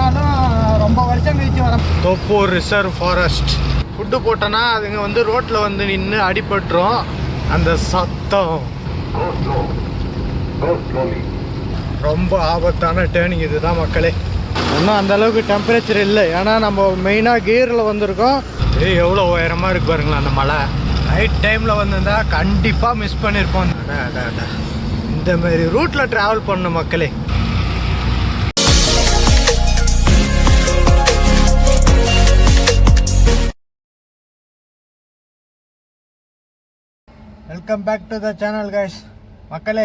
பார்த்தீங்கன்னாலும் ரொம்ப வருஷம் கழிச்சு வர தோப்பூர் ரிசர்வ் ஃபாரஸ்ட் ஃபுட்டு போட்டோன்னா அதுங்க வந்து ரோட்டில் வந்து நின்று அடிபட்டுரும். அந்த சத்தம். ரொம்ப ஆபத்தான டேர்னிங் இதுதான் மக்களே. இன்னும் அந்த அளவுக்கு டெம்பரேச்சர் இல்லை. ஏன்னா நம்ம மெயினாக கீரில் வந்திருக்கோம். ஏய் எவ்வளோ உயரமாக இருக்கு பாருங்களேன் அந்த மலை. நைட் டைமில் வந்திருந்தா கண்டிப்பாக மிஸ் பண்ணியிருப்போம் இந்த மாதிரி ரூட்டில் ட்ராவல் பண்ணும் மக்களே. Welcome back to the channel guys மக்களே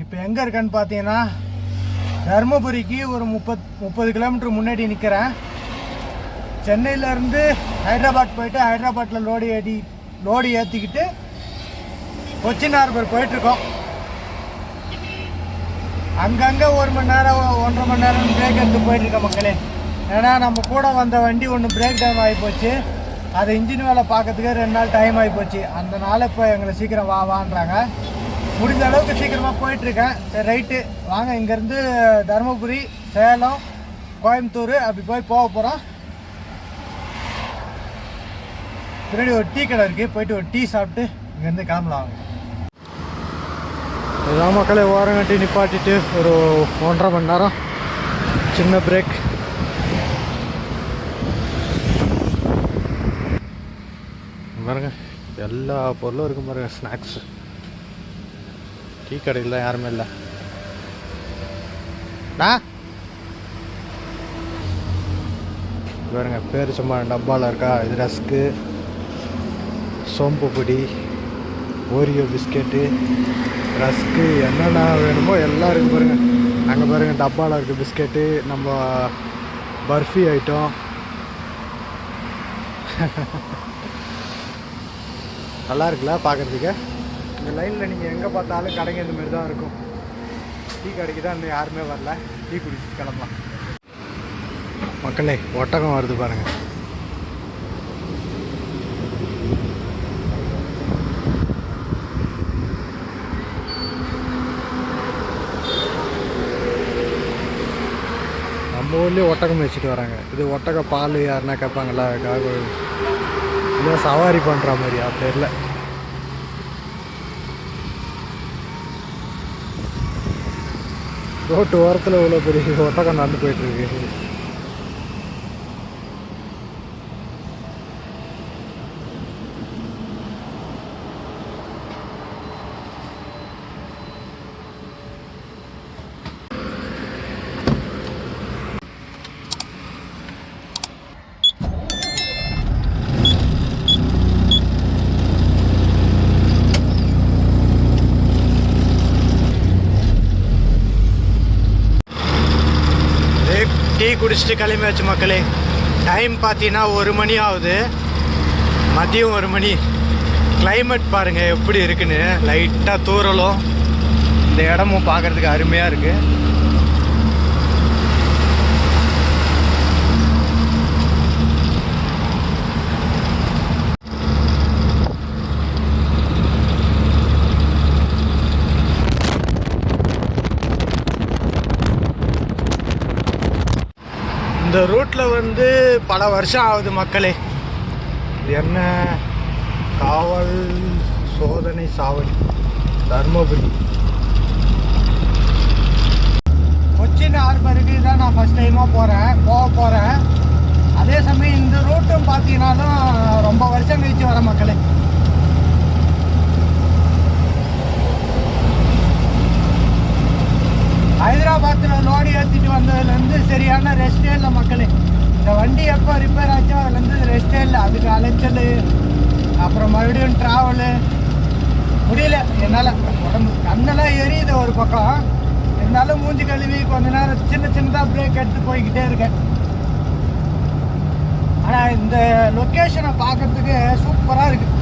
இப்போ எங்கே இருக்கேன்னு பார்த்தீங்கன்னா தருமபுரிக்கு ஒரு முப்பத் முப்பது கிலோமீட்டர் முன்னாடி நிற்கிறேன் சென்னையிலேருந்து ஹைதராபாத் போயிட்டு ஹைதராபாத்தில் லோடு ஏடி லோடு ஏற்றிக்கிட்டு கொச்சின் ஹார்பர் போயிட்டுருக்கோம். அங்கங்கே ஒரு மணி நேரம் ஒன்றரை மணி நேரம் பிரேக் எடுத்து போயிட்டுருக்கேன் மக்களே. ஏன்னா நம்ம கூட வந்த வண்டி ஒன்று பிரேக் டவுன் ஆகி போச்சு. அது இன்ஜின் வேலை பார்க்கறதுக்கு ரெண்டு நாள் டைம் ஆகி போச்சு. அந்த நாள் இப்போ எங்களை சீக்கிரம் வா வான்றாங்க. முடிஞ்ச அளவுக்கு சீக்கிரமாக போயிட்டுருக்கேன். சரி ரைட்டு வாங்க இங்கேருந்து தருமபுரி சேலம் கோயம்புத்தூர் அப்படி போய் போக போகிறோம் பின்னாடி ஒரு டீ கடை இருக்குது போயிட்டு ஒரு டீ சாப்பிட்டு இங்கேருந்து கிளம்பலாம் எல்லா மக்களையும் ஓரங்கட்டி நிப்பாட்டிட்டு ஒரு ஒன்றரை மணி நேரம். சின்ன பிரேக் பாருங்க. எல்லா பொருளும் இருக்கும் பாருங்க ஸ்நாக்ஸ் டீ கடையில் யாருமே இல்லை. டா. பாருங்க பேர் சும்மா டப்பாவில் இருக்கா? இது ரஸ்க்கு சோம்பு பொடி ஓரியோ பிஸ்கெட்டு ரஸ்க்கு என்னென்ன வேணுமோ எல்லாம் இருக்குது பாருங்க. அங்கே பாருங்க டப்பாவில் இருக்குது பிஸ்கெட்டு நம்ம பர்ஃபி ஐட்டம். நல்லா இருக்குல்ல பார்க்குறதுக்கு? இந்த லைனில் நீங்கள் எங்கே பார்த்தாலும் கடைங்க இந்த மாதிரி தான் இருக்கும். டீ கடைக்கு தான் இன்னும் யாருமே வரல. டீ குடிச்சிட்டு கிளம்பலாம். மக்களே ஒட்டகம் வருது பாருங்க. நம்ம ஊர்லேயே ஒட்டகம் வச்சுட்டு வராங்க. இது ஒட்டக பால் யாருன்னா கேட்பாங்களா? காக ஏதோ சவாரி பண்ணுற மாதிரி அப்படி இல்லை ரோட்டு ஓரத்தில் இவ்வளோ பெரிய ஒட்டகம் நடந்து போயிட்டுருக்கு டீ கிளம்பி கிளம்பியாச்சு மக்களே. டைம் பார்த்தீங்கன்னா ஒரு மணி ஆகுது. மதியம் ஒரு மணி. கிளைமேட் பாருங்கள் எப்படி இருக்குன்னு. லைட்டாக தூறலும். இந்த இடமும் பார்க்கறதுக்கு அருமையாக இருக்குது இந்த ரூட்டில் வந்து பல வருஷம் ஆகுது மக்களே. என்ன? காவல் சோதனை சாவடி தர்மபுரி. கொச்சின் ஹார்பருக்கு தான் நான் ஃபஸ்ட் டைமாக போகிறேன் போக போகிறேன் அதே சமயம் இந்த ரூட்டும் பார்த்தீங்கன்னாலும் ரொம்ப வருஷம் கழிச்சு வர மக்களே. ஹைதராபாத்தில் லோடு ஏற்றிட்டு வந்ததுலேருந்து சரியான ரெஸ்டே இல்லை மக்களே. இந்த வண்டி எப்போ ரிப்பேர் ஆச்சோ அதுலேருந்து ரெஸ்டே இல்லை. அதுக்கு அலைச்சல் அப்புறம் மறுபடியும் ட்ராவலு முடியல. என்னால் உடம்பு கண்ணெல்லாம் எரியுது ஒரு பக்கம். இருந்தாலும் மூஞ்சி கழுவி கொஞ்ச நேரம் சின்ன சின்னதாக பிரேக் எடுத்து போய்கிட்டே இருக்கேன். ஆனால் இந்த லொக்கேஷனை பார்க்கறதுக்கு சூப்பராக இருக்குது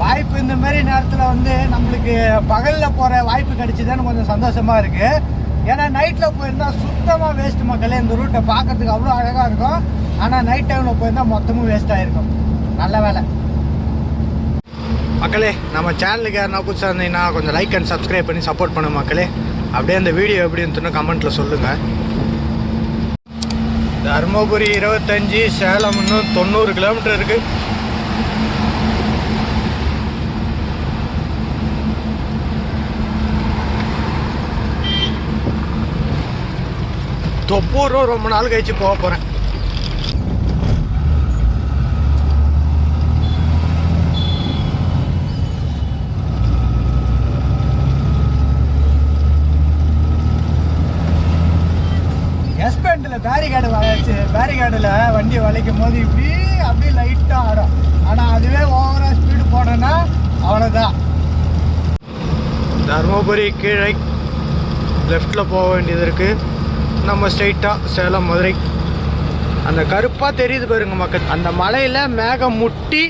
வாய்ப்பு இந்த மாதிரி நேரத்தில் வந்து நம்மளுக்கு பகலில் போகிற வாய்ப்பு கிடைச்சிதான்னு கொஞ்சம் சந்தோஷமாக இருக்குது ஏன்னா நைட்டில் போயிருந்தால் சுத்தமாக வேஸ்ட் மக்களே இந்த ரூட்டை பார்க்கறதுக்கு அவ்வளோ அழகாக இருக்கும். ஆனால் நைட் டைமில் போயிருந்தால் மொத்தமும் வேஸ்ட் ஆகிருக்கும் நல்ல வேலை. மக்களே நம்ம சேனலுக்கு யாருனா புதுசாக இருந்தீங்கன்னா கொஞ்சம் லைக் அண்ட் சப்ஸ்கிரைப் பண்ணி சப்போர்ட் பண்ணு மக்களே. அப்படியே அந்த வீடியோ எப்படி இருந்துன்னு கமெண்ட்டில் சொல்லுங்கள் தருமபுரி இருபத்தஞ்சி சேலம் இன்னும் தொண்ணூறு கிலோமீட்டர் இருக்குது தொப்பூரும் ரொம்ப நாள் கழிச்சு போக போகிறேன் எஸ்பெண்டில் பேரிகார்டு வளைச்சு பேரிகார்டில் வண்டி வளைக்கும் போது இப்படி அப்படியே லைட்டாக ஆடும். ஆனால் அதுவே ஓவராக ஸ்பீடு போனோன்னா அவ்வளோதான் தருமபுரி கீழே லெஃப்டில் போக வேண்டியது இருக்குது நம்ம ஸ்ட்ரைட்டாக சேலம் மதுரை. அந்த கருப்பாக தெரியுது பாருங்க மக்கள். அந்த மலையில் மேகம் முட்டி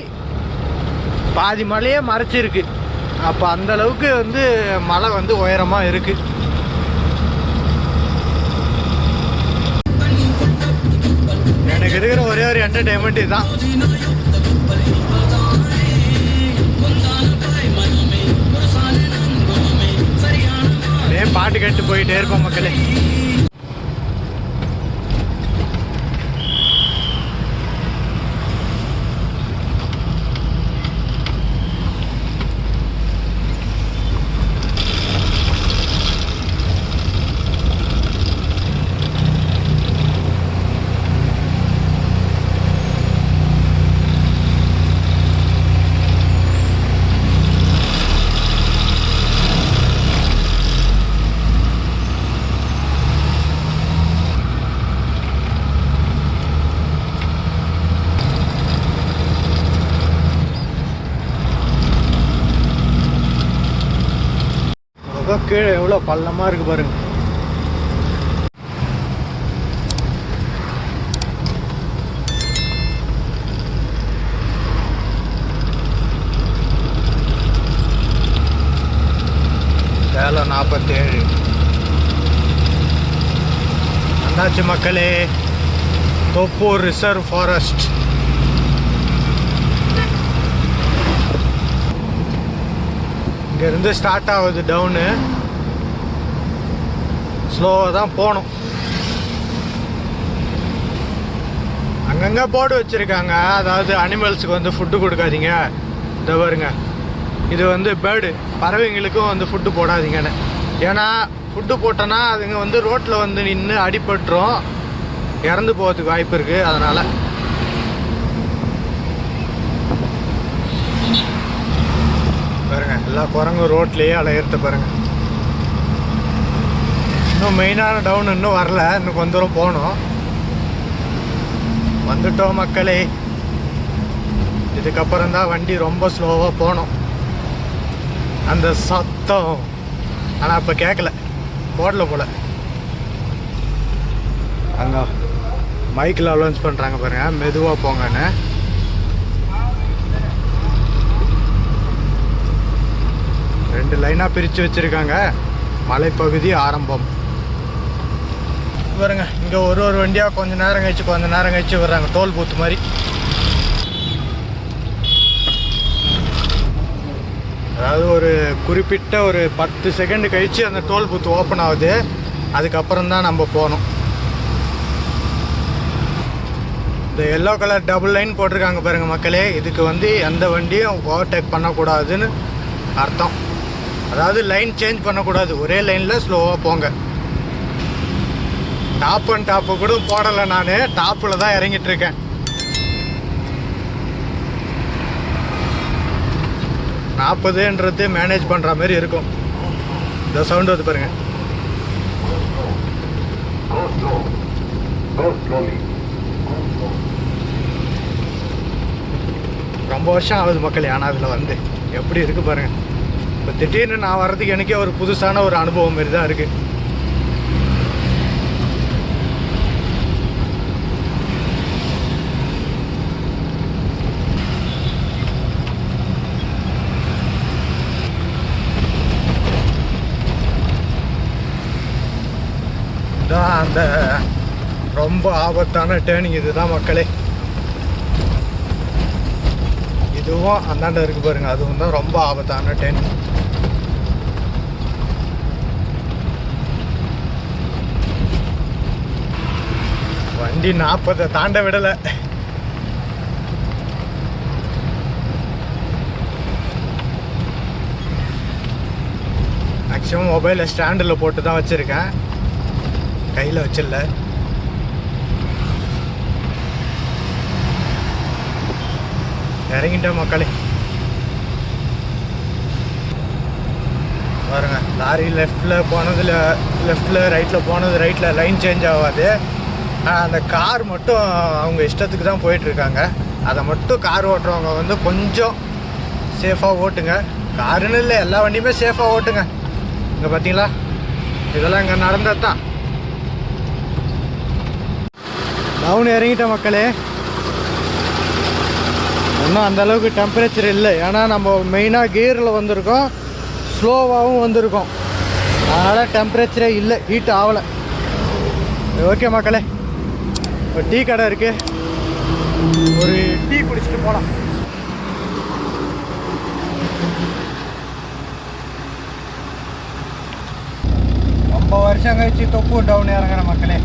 பாதி மலையே மறைச்சிருக்கு. அப்போ அந்த அளவுக்கு வந்து மலை வந்து உயரமாக இருக்குது எனக்கு இருக்கிற ஒரே ஒரு என்டர்டைன்மெண்ட் இதுதான். அப்படியே பாட்டு கேட்டு போயிட்டே இருப்போம் மக்களே அதான் கீழே எவ்வளோ பள்ளமாக இருக்கு பாருங்க. சேலம் நாற்பத்தேழு வந்தாச்சு மக்களே தொப்பூர் ரிசர்வ் ஃபாரஸ்ட். இங்கேருந்து ஸ்டார்ட் ஆகுது டவுனு. ஸ்லோவாக தான் போகணும். அங்கங்கே போர்டு வச்சுருக்காங்க. அதாவது அனிமல்ஸுக்கு வந்து ஃபுட்டு கொடுக்காதீங்க. இதை பாருங்க. இது வந்து பேர்டு பறவைங்களுக்கும் வந்து ஃபுட்டு போடாதீங்கன்னு. ஏன்னா ஃபுட்டு போட்டோன்னா அதுங்க வந்து ரோட்டில் வந்து நின்று அடிபட்டுரும். இறந்து போகிறதுக்கு வாய்ப்பு இருக்குது அதனால். பாருங்கள் எல்லா குரங்கும் ரோட்லேயே அலையிறத பாருங்கள் இன்னும் மெயினான டவுன் இன்னும் வரல. இன்னும் கொஞ்ச தூரம் போகணும். வந்துட்டோம் மக்களே. இதுக்கப்புறம் தான் வண்டி ரொம்ப ஸ்லோவாக போகணும். அந்த சத்தம். ஆனால் அப்போ கேட்கல போடல போல. அங்கே மைக்கில் அலௌன்ஸ் பண்ணுறாங்க பாருங்கள் மெதுவாக போங்கன்னு. ரெண்டு லைனாக பிரித்து வச்சுருக்காங்க. மலைப்பகுதி ஆரம்பம். பாருங்க இங்கே ஒரு ஒரு வண்டியாக கொஞ்ச நேரம் கழிச்சு கொஞ்ச நேரம் கழிச்சு வர்றாங்க. டோல் பூத் மாதிரி. அதாவது ஒரு குறிப்பிட்ட ஒரு பத்து செகண்ட் கழிச்சு அந்த டோல் பூத் ஓப்பன் ஆகுது. அதுக்கப்புறம் தான் நம்ம போகணும். இந்த எல்லோ கலர் டபுள் லைன் போட்டிருக்காங்க பாருங்கள் மக்களே. இதுக்கு வந்து எந்த வண்டியும் ஓவர்டேக் பண்ணக்கூடாதுன்னு அர்த்தம். அதாவது லைன் சேஞ்ச் பண்ணக்கூடாது. ஒரே லைனில் ஸ்லோவாக போங்க. டாப் அண்ட் டாப்பு கூட போடலை நான். டாப்பில் தான் இறங்கிட்டு இருக்கேன். நாற்பதுன்றது மேனேஜ் பண்ணுற மாதிரி இருக்கும். இந்த சவுண்டு வந்து பாருங்க. ரொம்ப வருஷம் ஆகுது மக்கள் ஆனால் அதில் வந்து. எப்படி இருக்கு பாருங்க. இப்போ திடீர்னு நான் வர்றதுக்கு எனக்கே ஒரு புதுசான ஒரு அனுபவம் மாதிரி தான் இருக்குது அந்த ரொம்ப ஆபத்தான டேர்னிங் இதுதான் மக்களே. இதுவும் அந்தாண்ட இருக்கு பாருங்க. அதுவும் தான் ரொம்ப ஆபத்தான டேர்னிங் வண்டி நாற்பதை தாண்ட விடலை. மேக்ஸிமம் மொபைலில் ஸ்டாண்டில் போட்டு தான் வச்சுருக்கேன். கையில் வச்சிடல இறங்கிட்டேன் மக்களே. பாருங்க லாரி லெஃப்டில் போனதில் லெஃப்டில் ரைட்டில் போனது ரைட்டில் லைன் சேஞ்ச் ஆகாது. அந்த கார் மட்டும் அவங்க இஷ்டத்துக்கு தான் போயிட்டுருக்காங்க. அதை மட்டும் கார் ஓட்டுறவங்க வந்து கொஞ்சம் சேஃபாக ஓட்டுங்க. காருன்னு இல்லை எல்லா வண்டியுமே சேஃபாக ஓட்டுங்க. இங்கே பார்த்தீங்களா இதெல்லாம் இங்கே நடந்தது தான் டவுன் இறங்கிட்ட மக்களே. இன்னும் அந்த அளவுக்கு டெம்பரேச்சர் இல்லை. ஏன்னா நம்ம மெயினாக கியரில் வந்திருக்கோம். ஸ்லோவாகவும் வந்திருக்கோம். அதனால் டெம்பரேச்சரே இல்லை. ஹீட் ஆகலை. ஓகே மக்களே. ஒரு டீ கடை இருக்குது ஒரு டீ குடிச்சிட்டு போகலாம் ரொம்ப வருஷம் கழிச்சு தொப்பு டவுன் இறங்குற மக்களே.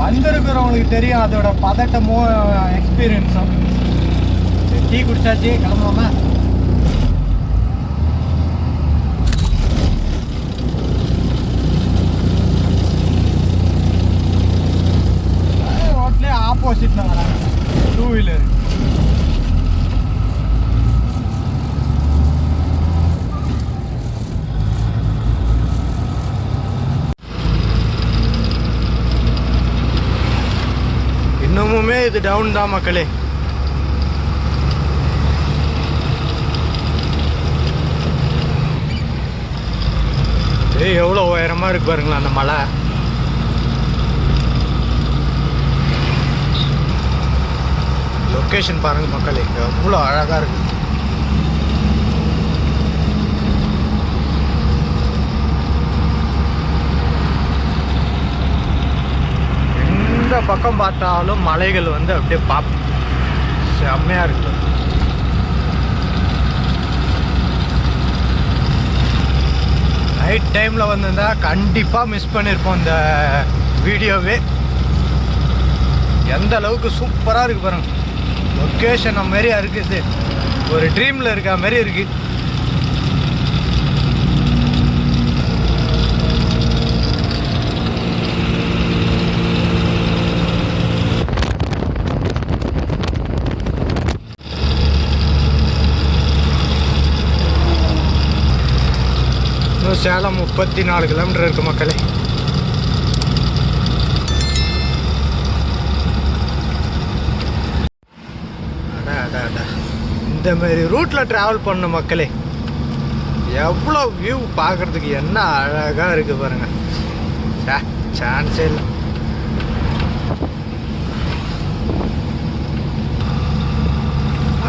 வந்திருக்கிறவங்களுக்கு தெரியும் அதோட பதட்டமும் எக்ஸ்பீரியன்ஸும் டீ குடிச்சாச்சு கிளம்பலாமா ரோட்லேயே ஆப்போசிட்டில் வராங்க டூ வீலர் இன்னமுமே இது டவுன் தான் மக்களே. ஏய் எவ்வளோ உயரமாக இருக்கு பாருங்களா அந்த மலை. லொக்கேஷன் பாருங்கள் மக்களே எவ்வளோ அழகாக இருக்குது எந்த பக்கம் பார்த்தாலும் மலைகள் வந்து அப்படியே பாப் செம்மையாக இருக்குது நைட் டைமில் வந்திருந்தா கண்டிப்பாக மிஸ் பண்ணியிருப்போம் இந்த வீடியோவே. எந்த அளவுக்கு சூப்பராக இருக்குது பாருங்க. லொக்கேஷன் மாரியா இருக்குது ஒரு ட்ரீமில் இருக்க மாதிரி இருக்குது இன்னும் சேலம் முப்பத்தி நாலு கிலோமீட்டர் இருக்கு மக்களே. இந்த மாதிரி ரூட்டில் ட்ராவல் பண்ண மக்களே. எவ்வளோ வியூ பார்க்கறதுக்கு என்ன அழகாக இருக்குது பாருங்கள் சே சான்ஸே இல்லை.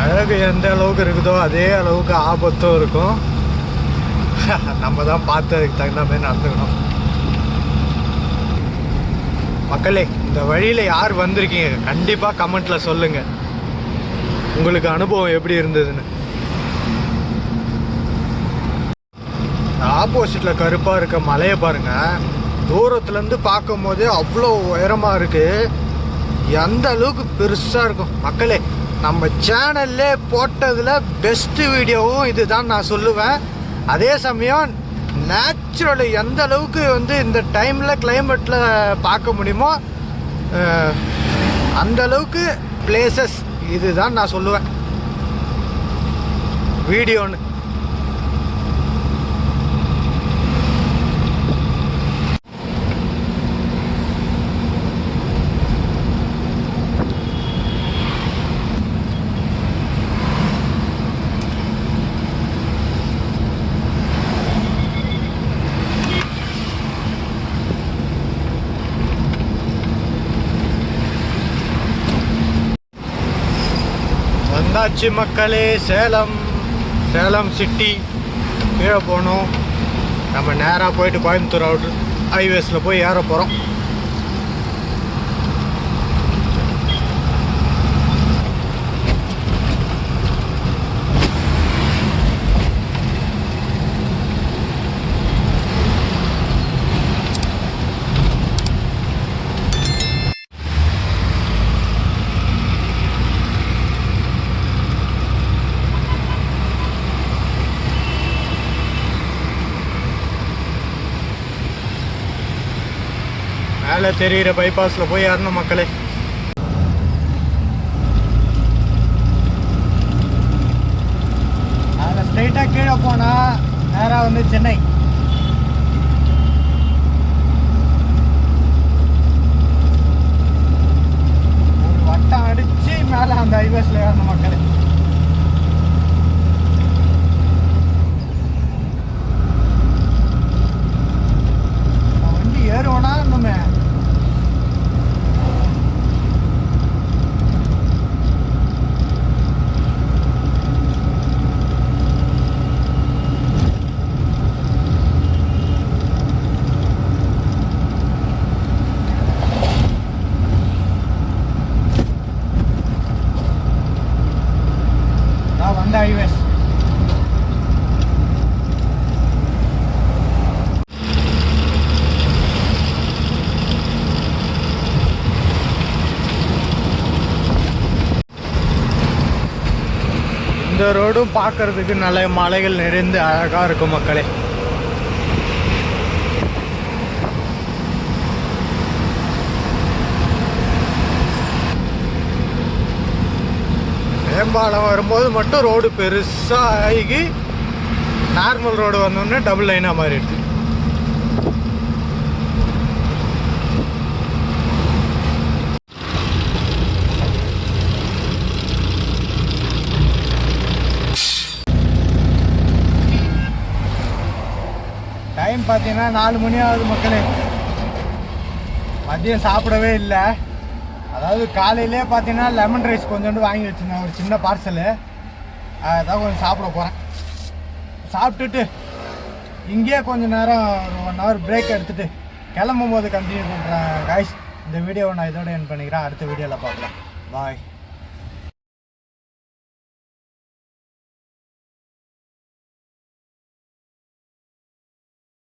அழகு எந்த அளவுக்கு இருக்குதோ அதே அளவுக்கு ஆபத்தும் இருக்கும். நம்ம தான் பார்த்து அதுக்கு தகுந்த மாதிரி நடந்துக்கணும். மக்களே இந்த வழியில் யார் வந்திருக்கீங்க? கண்டிப்பாக கமெண்ட்டில் சொல்லுங்கள் உங்களுக்கு அனுபவம் எப்படி இருந்ததுன்னு. ஆப்போசிட்டில் கருப்பாக இருக்க மலையை பாருங்க. தூரத்துலேருந்து பார்க்கும் போதே அவ்வளோ உயரமாக இருக்கு. எந்த அளவுக்கு பெருசாக இருக்கும். மக்களே நம்ம சேனல்ல போட்டதில் பெஸ்ட்டு வீடியோவும் இதுதான் நான் சொல்லுவேன். அதே சமயம் நேச்சுரலி எந்த அளவுக்கு வந்து இந்த டைமில் கிளைமேட்டில் பார்க்க முடியுமோ அந்தளவுக்கு அந்த அளவுக்கு பிளேசஸ் இதுதான் நான் சொல்லுவேன். வீடியோன்னு வந்தாச்சு மக்களே சேலம் சேலம் சிட்டி கீழே போகணும். நம்ம நேராக போயிட்டு கோயம்புத்தூர் அவுட் ஹைவேஸில் போய் ஏற போகிறோம் மேலே தெரிகிற பைபாஸில் போய் ஏறணும் மக்களே. அதில் ஸ்ட்ரைட்டாக கீழே போனால் நேராக வந்து சென்னை. ஒரு வட்டம் அடிச்சு மேலே அந்த ஹைவேஸில் ஏறணும் மக்களே நான் வண்டி ஏறுவேனா இன்னுமே நான் வந்த ஹைவேஸ் இந்த ரோடும் பார்க்கறதுக்கு நல்ல மலைகள் நிறைந்து அழகாக இருக்கும் மக்களே. மேம்பாலம் வரும்போது மட்டும் ரோடு பெருசாக ஆகி நார்மல் ரோடு வந்தோடனே டபுள் லைனாக மாறிடுச்சு டைம் பார்த்தீங்கன்னா நாலு மணி ஆகுது மக்களே. மதியம் சாப்பிடவே இல்லை. அதாவது காலையிலே பார்த்தீங்கன்னா லெமன் ரைஸ் கொஞ்சோண்டு வாங்கி வச்சுருந்தேன். ஒரு சின்ன பார்சலு அதான் கொஞ்சம் சாப்பிட போகிறேன் சாப்பிட்டுட்டு இங்கேயே கொஞ்சம் நேரம் ஒரு ஒன் ஹவர் பிரேக் எடுத்துகிட்டு கிளம்பும் போது கண்டினியூ பண்ணுறேன் காய்ஸ் இந்த வீடியோவை நான் இதோட என் பண்ணிக்கிறேன். அடுத்த வீடியோவில் பார்க்கலாம். பாய்